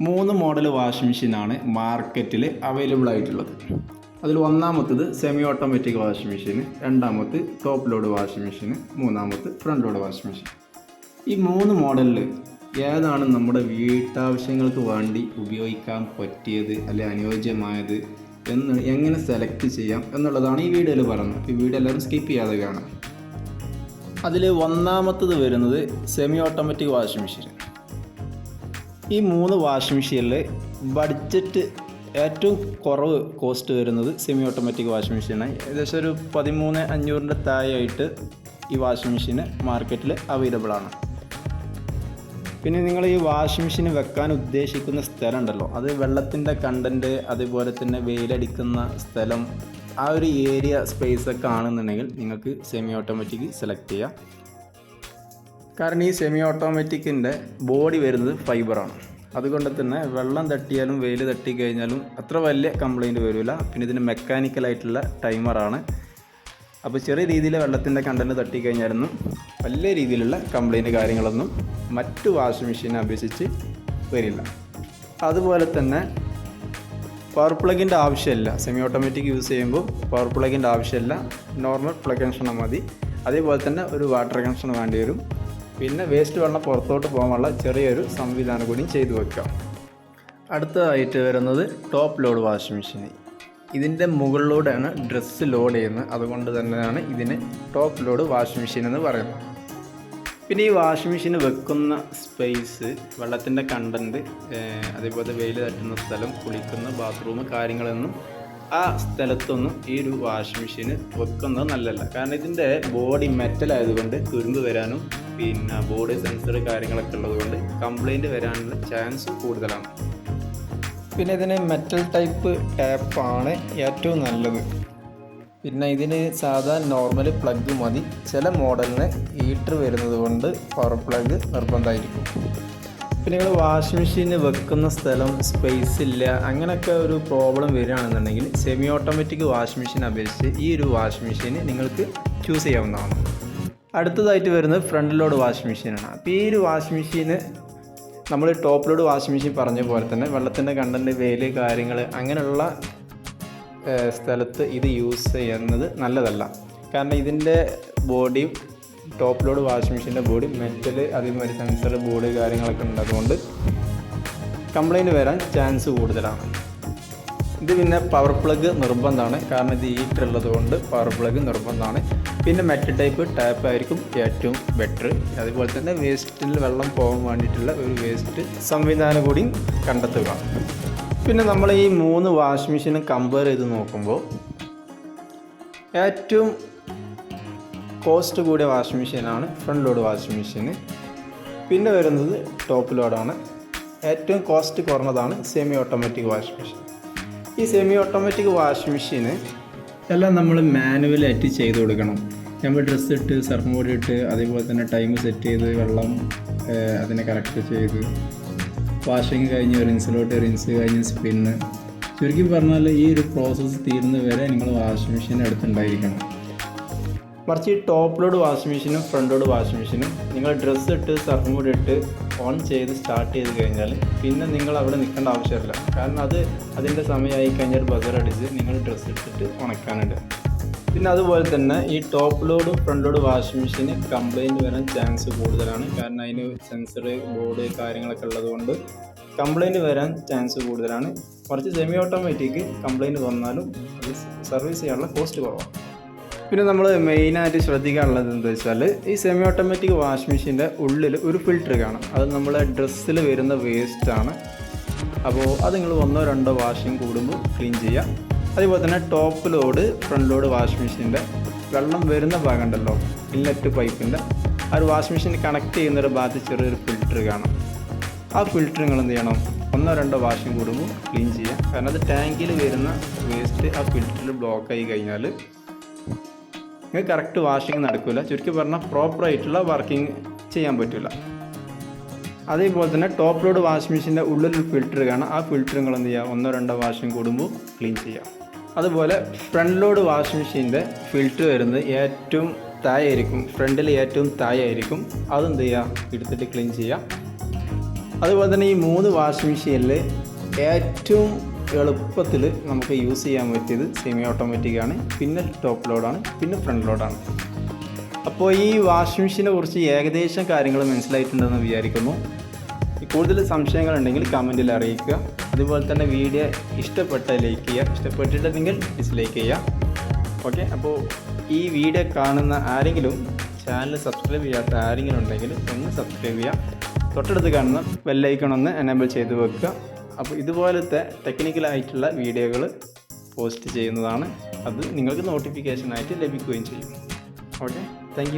മൂന്ന് model washing മെഷീനാണ് മാർക്കറ്റിൽ അവൈലബിൾ ആയിട്ടുള്ളത്. അതിൽ ഒന്നാമത്തത് സെമി ഓട്ടോമാറ്റിക് വാഷിംഗ് മെഷീൻ രണ്ടാമത്ത് ടോപ്പ് ലോഡ് വാഷിംഗ് മെഷീൻ മൂന്നാമത്ത് ഫ്രണ്ട് ലോഡ് വാഷിംഗ് മെഷീൻ ഈ മൂന്ന് മോഡലിൽ ഏതാണ് നമ്മുടെ വീട്ടാവശ്യങ്ങൾക്ക് വേണ്ടി ഉപയോഗിക്കാൻ പറ്റിയത് അല്ലെ അനുയോജ്യമായത് എന്ന് എങ്ങനെ സെലക്ട് ചെയ്യാം എന്നുള്ളതാണ് ഈ വീഡിയോയിൽ പറയുന്നത്. ഈ വീഡിയോ എല്ലാവരും സ്കിപ്പ് ചെയ്യാതെ കാണാം അതിൽ ഒന്നാമത്തത് വരുന്നത് സെമി ഓട്ടോമാറ്റിക് വാഷിംഗ് മെഷീൻ ഈ മൂന്ന് വാഷിംഗ് മെഷീനിൽ ബഡ്ജറ്റ് ഏറ്റവും കുറവ് കോസ്റ്റ് വരുന്നത് സെമി ഓട്ടോമാറ്റിക് വാഷിംഗ് മെഷീനാണ് ഏകദേശം ഒരു പതിമൂന്ന് അഞ്ഞൂറിന്റെ താഴെയായിട്ട് ഈ വാഷിംഗ് മെഷീന് മാർക്കറ്റിൽ അവൈലബിൾ ആണ്. പിന്നെ നിങ്ങൾ ഈ വാഷിംഗ് മെഷീൻ വെക്കാൻ ഉദ്ദേശിക്കുന്ന സ്ഥലം ഉണ്ടല്ലോ. അത് വെള്ളത്തിന്റെ കണ്ടന്റ് അതുപോലെ തന്നെ വെയിലടിക്കുന്ന സ്ഥലം ആ ഒരു ഏരിയ സ്പേസ് ഒക്കെ ആണെന്നുണ്ടെങ്കിൽ നിങ്ങൾക്ക് സെമി ഓട്ടോമാറ്റിക് സെലക്ട് ചെയ്യാം. കാരണം ഈ സെമി ഓട്ടോമാറ്റിക്കിന്റെ ബോഡി വരുന്നത് ഫൈബറാണ് അതുകൊണ്ട് തന്നെ വെള്ളം തട്ടിയാലും വെയിൽ തട്ടി കഴിഞ്ഞാലും അത്ര വലിയ കംപ്ലൈന്റ് വരില്ല പിന്നെ ഇതിന് മെക്കാനിക്കലായിട്ടുള്ള ടൈമറാണ് അപ്പോൾ ചെറിയ രീതിയിൽ വെള്ളത്തിന്റെ കണ്ടന്റ് തട്ടിക്കഴിഞ്ഞാലൊന്നും വലിയ രീതിയിലുള്ള കംപ്ലൈന്റ് കാര്യങ്ങളൊന്നും മറ്റു വാഷിംഗ് മെഷീനെ അപേക്ഷിച്ച് വരില്ല. അതുപോലെ തന്നെ പവർ പ്ലഗിന്റെ ആവശ്യമില്ല. സെമി ഓട്ടോമാറ്റിക് യൂസ് ചെയ്യുമ്പോൾ പവർ പ്ലഗിന്റെ ആവശ്യമില്ല. നോർമൽ പ്ലഗ് കണക്ഷനാണ് മതി. അതേപോലെ തന്നെ ഒരു വാട്ടർ കണക്ഷൻ വേണ്ടി വരും. പിന്നെ വേസ്റ്റ് വെള്ളം പുറത്തോട്ട് പോകാനുള്ള ചെറിയൊരു സംവിധാനം കൂടി ചെയ്തു വെക്കാം. അടുത്തതായിട്ട് വരുന്നത് ടോപ്പ് ലോഡ് വാഷിംഗ് മെഷീൻ ഇതിന്റെ മുകളിലൂടെയാണ് ഡ്രസ്സ് ലോഡ് ചെയ്യുന്നത്. അതുകൊണ്ട് തന്നെയാണ് ഇതിന് ടോപ്പ് ലോഡ് വാഷിംഗ് മെഷീൻ എന്ന് പറയുന്നത്. പിന്നെ ഈ വാഷിംഗ് മെഷീൻ വെക്കുന്ന സ്പേസ് വെള്ളത്തിന്റെ കണ്ടന്റ് അതേപോലെ വെയിൽ തട്ടുന്ന സ്ഥലം കുളിക്കുന്ന ബാത്റൂം കാര്യങ്ങളൊന്നും ആ സ്ഥലത്തൊന്നും ഈ ഒരു വാഷിംഗ് മെഷീൻ വെക്കുന്നത് നല്ലതല്ല. കാരണം ഇതിന്റെ ബോഡി മെറ്റൽ ആയതുകൊണ്ട് തുരുമ്പ് വരാനും പിന്നെ ബോഡി സെൻസർ കാര്യങ്ങളൊക്കെ ഉള്ളതുകൊണ്ട് കംപ്ലൈന്റ് വരാനുള്ള ചാൻസ് കൂടുതലാണ്. പിന്നെ ഇതിന് മെറ്റൽ ടൈപ്പ് ടാപ്പാണ് ഏറ്റവും നല്ലത്. പിന്നെ ഇതിന് സാധാ നോർമൽ പ്ലഗ് മതി. ചില മോഡലിന് ഹീറ്റർ വരുന്നത് കൊണ്ട് പവർ പ്ലഗ് നിർബന്ധമായിരിക്കും. പിന്നെ നിങ്ങൾ വാഷിംഗ് മെഷീന് വെക്കുന്ന സ്ഥലം സ്പേസ് ഇല്ല അങ്ങനെയൊക്കെ ഒരു പ്രോബ്ലം വരികയാണെന്നുണ്ടെങ്കിൽ സെമി ഓട്ടോമാറ്റിക് വാഷിംഗ് മെഷീൻ അപേക്ഷിച്ച് ഈ ഒരു വാഷിംഗ് മെഷീൻ നിങ്ങൾക്ക് ചൂസ് ചെയ്യാവുന്നതാണ്. അടുത്തതായിട്ട് വരുന്നത് ഫ്രണ്ട് ലോഡ് വാഷിംഗ് മെഷീനാണ് അപ്പോൾ ഈ ഒരു വാഷിംഗ് മെഷീന് നമ്മൾ ടോപ്പ് ലോഡ് വാഷിംഗ് മെഷീൻ പറഞ്ഞ പോലെ തന്നെ വെള്ളത്തിന്റെ കണ്ടന്റ് വെയിൽ കാര്യങ്ങൾ അങ്ങനെയുള്ള സ്ഥലത്ത് ഇത് യൂസ് ചെയ്യുന്നത് നല്ലതല്ല. കാരണം ഇതിന്റെ ബോഡിയും ടോപ്പ് ലോഡ് വാഷിംഗ് മെഷീന്റെ ബോഡി മെറ്റൽ അതേമാതിരി സെൻസർ ബോർഡ് കാര്യങ്ങളൊക്കെ ഉണ്ട്. അതുകൊണ്ട് കംപ്ലൈന്റ് വരാൻ ചാൻസ് കൂടുതലാണ്. ഇത് പിന്നെ പവർ പ്ലഗ് നിർബന്ധമാണ്. കാരണം ഇത് ഹീറ്റർ ഉള്ളത് കൊണ്ട് പവർ പ്ലഗ് നിർബന്ധമാണ്. പിന്നെ മെറ്റൽ ടൈപ്പ് ടാപ്പ് ആയിരിക്കും ഏറ്റവും ബെറ്റർ അതുപോലെ തന്നെ വേസ്റ്റിൽ വെള്ളം പോകാൻ വേണ്ടിയിട്ടുള്ള ഒരു വേസ്റ്റ് സംവിധാനം കൂടി കണ്ടെത്തുക. പിന്നെ നമ്മൾ ഈ മൂന്ന് വാഷിംഗ് മെഷീനും കമ്പയർ ചെയ്ത് നോക്കുമ്പോൾ ഏറ്റവും കോസ്റ്റ് കൂടിയ വാഷിംഗ് മെഷീനാണ് ഫ്രണ്ട് ലോഡ് വാഷിംഗ് മെഷീൻ പിന്നെ വരുന്നത് ടോപ്പ് ലോഡാണ് ഏറ്റവും കോസ്റ്റ് കുറഞ്ഞതാണ് സെമി ഓട്ടോമാറ്റിക് വാഷിംഗ് മെഷീൻ ഈ സെമി ഓട്ടോമാറ്റിക് വാഷിംഗ് മെഷീന് എല്ലാം നമ്മൾ മാനുവലായിട്ട് ചെയ്ത് കൊടുക്കണം. നമ്മൾ ഡ്രസ്സ് ഇട്ട് സർഫ് ബോർഡ് ഇട്ട് അതേപോലെ തന്നെ ടൈം സെറ്റ് ചെയ്ത് വെള്ളം അതിനെ കറക്റ്റ് ചെയ്ത്. വാഷിങ് കഴിഞ്ഞ് റിൻസിലോട്ട് റിൻസ് കഴിഞ്ഞ് സ്പിന്ന് ചുരുക്കി പറഞ്ഞാൽ ഈ ഒരു പ്രോസസ്സ് തീരുന്നത് വരെ നിങ്ങൾ വാഷിംഗ് മെഷീൻ അടുത്തുണ്ടായിരിക്കണം മറിച്ച് ഈ ടോപ്പ് ലോഡ് വാഷിംഗ് മെഷീനും ഫ്രണ്ട് ലോഡ് വാഷിംഗ് മെഷീനും നിങ്ങൾ ഡ്രസ്സ് ഇട്ട് സർഫ് കൂടി ഇട്ട് ഓൺ ചെയ്ത് സ്റ്റാർട്ട് ചെയ്ത് കഴിഞ്ഞാൽ പിന്നെ നിങ്ങൾ അവിടെ നിൽക്കേണ്ട ആവശ്യമില്ല. കാരണം അത് അതിന്റെ സമയമായി കഴിഞ്ഞാൽ ബസർ അടിച്ച് നിങ്ങൾ ഡ്രസ്സ് ഇട്ടിട്ട് ഉണക്കാനുണ്ട്. പിന്നെ അതുപോലെ തന്നെ ഈ ടോപ്പ് ലോഡും ഫ്രണ്ട് ലോഡ് വാഷിംഗ് മെഷീന് കംപ്ലൈന്റ് വരാൻ ചാൻസ് കൂടുതലാണ്. കാരണം അതിന് സെൻസർ ബോർഡ് കാര്യങ്ങളൊക്കെ ഉള്ളതുകൊണ്ട് കംപ്ലൈന്റ് വരാൻ ചാൻസ് കൂടുതലാണ്. കുറച്ച് സെമി ഓട്ടോമാറ്റിക് കംപ്ലൈന്റ് വന്നാലും സർവീസ് ചെയ്യാനുള്ള കോസ്റ്റ് കുറവാണ്. പിന്നെ നമ്മൾ മെയിനായിട്ട് ശ്രദ്ധിക്കാനുള്ളത് എന്താ വെച്ചാൽ ഈ സെമി ഓട്ടോമാറ്റിക് വാഷിംഗ് മെഷീന്റെ ഉള്ളിൽ ഒരു ഫിൽറ്റർ കാണും. അത് നമ്മളെ ഡ്രസ്സിൽ വരുന്ന വേസ്റ്റാണ് അപ്പോൾ അത് നിങ്ങൾ ഒന്നോ രണ്ടോ വാഷിംഗ് കൂടുമ്പോൾ ക്ലീൻ ചെയ്യുക. അതേപോലെ തന്നെ top load front load washing മെഷീന്റെ വെള്ളം വരുന്ന ഭാഗം ഉണ്ടല്ലോ ഇൻലെറ്റ് പൈപ്പിന്റെ ആ ഒരു വാഷിംഗ് മെഷീൻ കണക്ട് ചെയ്യുന്ന ഒരു ഭാഗത്ത് ചെറിയൊരു ഫിൽറ്റർ കാണാം. ആ ഫിൽറ്റർ നിങ്ങൾ എന്ത് ചെയ്യണം? ഒന്നോ രണ്ടോ വാഷിംഗ് കൂടുമ്പോൾ ക്ലീൻ ചെയ്യുക. കാരണം അത് ടാങ്കിൽ വരുന്ന വേസ്റ്റ് ആ ഫിൽറ്ററിൽ ബ്ലോക്ക് ആയി കഴിഞ്ഞാൽ നിങ്ങൾക്ക് കറക്റ്റ് വാഷിംഗ് നടക്കില്ല ചുരുക്കി പറഞ്ഞാൽ പ്രോപ്പറായിട്ടുള്ള വർക്കിംഗ് ചെയ്യാൻ പറ്റില്ല അതേപോലെ തന്നെ ടോപ്പ് ലോഡ് വാഷിംഗ് മെഷീന്റെ ഉള്ളിൽ ഫിൽറ്റർ കാണാം. ആ ഫിൽറ്റർ നിങ്ങൾ എന്ത് ചെയ്യുക ഒന്നോ രണ്ടോ വാഷിംഗ് കൂടുമ്പോൾ ക്ലീൻ ചെയ്യാം. അതുപോലെ ഫ്രണ്ട് ലോഡ് വാഷിംഗ് മെഷീന്റെ ഫിൽറ്റർ വരുന്നത് ഏറ്റവും തായായിരിക്കും ഫ്രണ്ടിൽ ഏറ്റവും തായായിരിക്കും അതെന്ത് ചെയ്യുക എടുത്തിട്ട് ക്ലീൻ ചെയ്യുക അതുപോലെ തന്നെ ഈ മൂന്ന് വാഷിംഗ് മെഷീനിൽ ഏറ്റവും എളുപ്പത്തിൽ നമുക്ക് യൂസ് ചെയ്യാൻ പറ്റിയത് സെമി ഓട്ടോമാറ്റിക് ആണ്. പിന്നെ ടോപ്പ് ലോഡാണ് പിന്നെ ഫ്രണ്ട് ലോഡാണ് അപ്പോൾ ഈ വാഷിംഗ് മെഷീനെ കുറിച്ച് ഏകദേശം കാര്യങ്ങൾ മനസ്സിലായിട്ടുണ്ടെന്ന് വിചാരിക്കുന്നു. കൂടുതൽ സംശയങ്ങളുണ്ടെങ്കിൽ കമന്റിൽ അറിയിക്കുക. അതുപോലെ തന്നെ വീഡിയോ ഇഷ്ടപ്പെട്ട ലൈക്ക് ചെയ്യുക. ഇഷ്ടപ്പെട്ടിട്ടുണ്ടെങ്കിൽ ഡിസ്ലൈക്ക് ചെയ്യുക. ഓക്കെ അപ്പോൾ ഈ വീഡിയോ കാണുന്ന ആരെങ്കിലും ചാനൽ സബ്സ്ക്രൈബ് ചെയ്യാത്ത ആരെങ്കിലും ഉണ്ടെങ്കിൽ ഒന്ന് സബ്സ്ക്രൈബ് ചെയ്യുക. തൊട്ടടുത്ത് കാണുന്ന ബെല്ലൈക്കൺ ഒന്ന് എനേബിൾ ചെയ്ത് വെക്കുക. അപ്പോൾ ഇതുപോലത്തെ ടെക്നിക്കലായിട്ടുള്ള വീഡിയോകൾ പോസ്റ്റ് ചെയ്യുന്നതാണ്. അത് നിങ്ങൾക്ക് നോട്ടിഫിക്കേഷനായിട്ട് ലഭിക്കുകയും ചെയ്യും. Okay thank